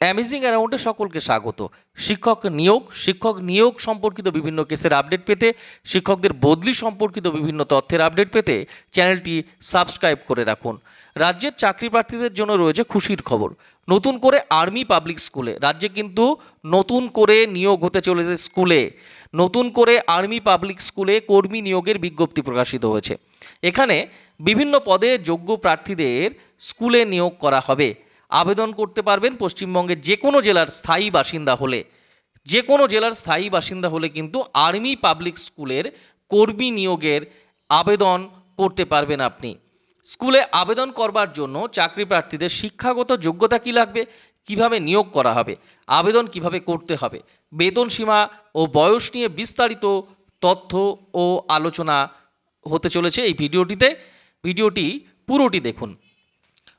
Amazing অ্যারাউন্ডে সকলকে স্বাগত। শিক্ষক নিয়োগ শিক্ষক নিয়োগ সম্পর্কিত বিভিন্ন কেসের আপডেট পেতে, শিক্ষকদের বদলি সম্পর্কিত বিভিন্ন তথ্যের আপডেট পেতে চ্যানেলটি সাবস্ক্রাইব করে রাখুন। রাজ্যের চাকরি প্রার্থীদের জন্য রয়েছে খুশির খবর। নতুন করে আর্মি পাবলিক স্কুলে, রাজ্যে কিন্তু নতুন করে নিয়োগ হতে চলেছে স্কুলে। নতুন করে আর্মি পাবলিক স্কুলে কর্মী নিয়োগের বিজ্ঞপ্তি প্রকাশিত হয়েছে। এখানে বিভিন্ন পদে যোগ্য প্রার্থীদের স্কুলে নিয়োগ করা হবে। আবেদন করতে পারবেন পশ্চিমবঙ্গের যে কোনো জেলার স্থায়ী বাসিন্দা হলে। যে কোনো জেলার স্থায়ী বাসিন্দা হলে কিন্তু আর্মি পাবলিক স্কুলের কর্মী নিয়োগের আবেদন করতে পারবেন আপনি। স্কুলে আবেদন করবার জন্য চাকরি প্রার্থীদের শিক্ষাগত যোগ্যতা কি লাগবে? কীভাবে নিয়োগ করা হবে? আবেদন কীভাবে করতে হবে? বেতন সীমা ও বয়স নিয়ে বিস্তারিত তথ্য ও আলোচনা হতে চলেছে এই ভিডিওটিতে। ভিডিওটি পুরোটি দেখুন।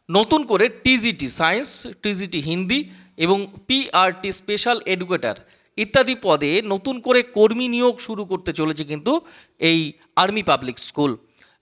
নতুন করে টিজিটি, সায়েন্স, টিজিটি হিন্দি এবং পিআরটি, স্পেশাল এডুকেটর ইত্যাদি পদে নতুন করে কর্মী নিয়োগ শুরু করতে চলেছে কিন্তু এই আর্মি পাবলিক স্কুল।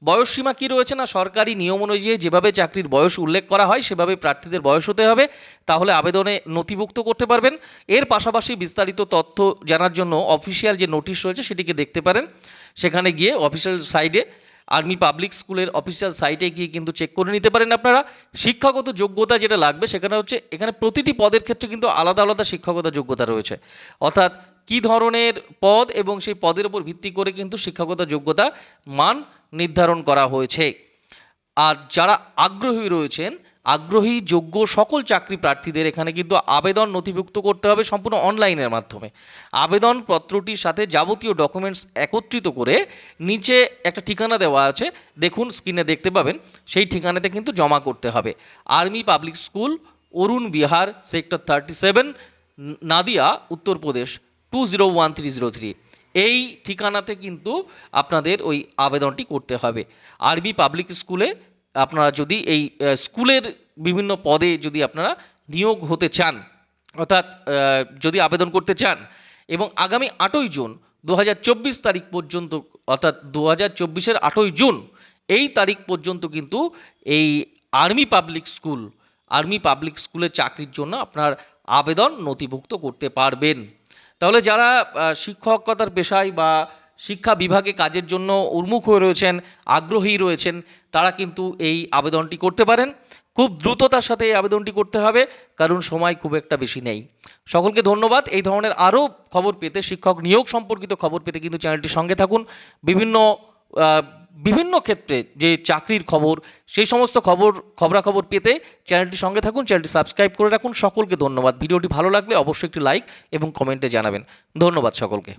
বয়সসীমা কি রয়েছে না? সরকারি নিয়ম অনুযায়ী যেভাবে চাকরির বয়স উল্লেখ করা হয়, সেভাবে প্রার্থীদের বয়স হতে হবে। তাহলে আবেদনে নথিভুক্ত করতে পারবেন। এর পাশাপাশি বিস্তারিত তথ্য জানার জন্য অফিসিয়াল যে নোটিশ রয়েছে, সেটিকে দেখতে পারেন। সেখানে গিয়ে অফিসিয়াল সাইডে আর্মি পাবলিক স্কুলের অফিসিয়াল সাইটে গিয়ে কিন্তু চেক করে নিতে পারেন আপনারা। শিক্ষাগত যোগ্যতা যেটা লাগবে সেখানে হচ্ছে, এখানে প্রতিটি পদের ক্ষেত্রে কিন্তু আলাদা আলাদা শিক্ষাগত যোগ্যতা রয়েছে। অর্থাৎ কি ধরনের পদ এবং সেই পদের উপর ভিত্তি করে কিন্তু শিক্ষাগত যোগ্যতা মান নির্ধারণ করা হয়েছে। আর যারা আগ্রহী রয়েছেন আগ্রহী, যোগ্য সকল চাকরি প্রার্থীদের এখানে কিন্তু আবেদন নথিভুক্ত করতে হবে সম্পূর্ণ অনলাইনের মাধ্যমে। আবেদন পত্রটির সাথে যাবতীয় ডকুমেন্টস একত্রিত করে নিচে একটা ঠিকানা দেওয়া আছে, দেখুন স্ক্রিনে দেখতে পাবেন, সেই ঠিকানাতে কিন্তু জমা করতে হবে। Army public school, Arun Vihar, sector thirty seven Noida Uttar Pradesh two zero one three zero three এই ঠিকানাতে কিন্তু আপনাদের ওই আবেদনটি করতে হবে। আরবি পাবলিক স্কুলে আপনারা যদি এই স্কুলের বিভিন্ন পদে যদি আপনারা নিয়োগ হতে চান, অর্থাৎ যদি আবেদন করতে চান এবং আগামী আটই জুন দু হাজার চব্বিশ তারিখ পর্যন্ত, অর্থাৎ দু হাজার চব্বিশের আটই জুন এই তারিখ পর্যন্ত কিন্তু এই army public school, army public স্কুলে চাকরির জন্য আপনার আবেদন নথিভুক্ত করতে পারবেন। তাহলে যারা শিক্ষকতার পেশায় বা শিক্ষা বিভাগে কাজের জন্য উন্মুখ হয়ে রয়েছেন, আগ্রহী রয়েছেন, তারা কিন্তু এই আবেদনটি করতে পারেন। খুব দ্রুততার সাথে এই আবেদনটি করতে হবে, কারণ সময় খুব একটা বেশি নেই। সকলকে ধন্যবাদ। এই ধরনের আরও খবর পেতে শিক্ষক নিয়োগ সম্পর্কিত খবর পেতে কিন্তু চ্যানেলটির সঙ্গে থাকুন। বিভিন্ন বিভিন্ন ক্ষেত্রে যে চাকরির খবর, সেই সমস্ত খবর, খবরাখবর পেতে চ্যানেলটির সঙ্গে থাকুন, চ্যানেলটি সাবস্ক্রাইব করে রাখুন। সকলকে ধন্যবাদ। ভিডিওটি ভালো লাগলে অবশ্যই একটি লাইক এবং কমেন্টে জানাবেন। ধন্যবাদ সকলকে।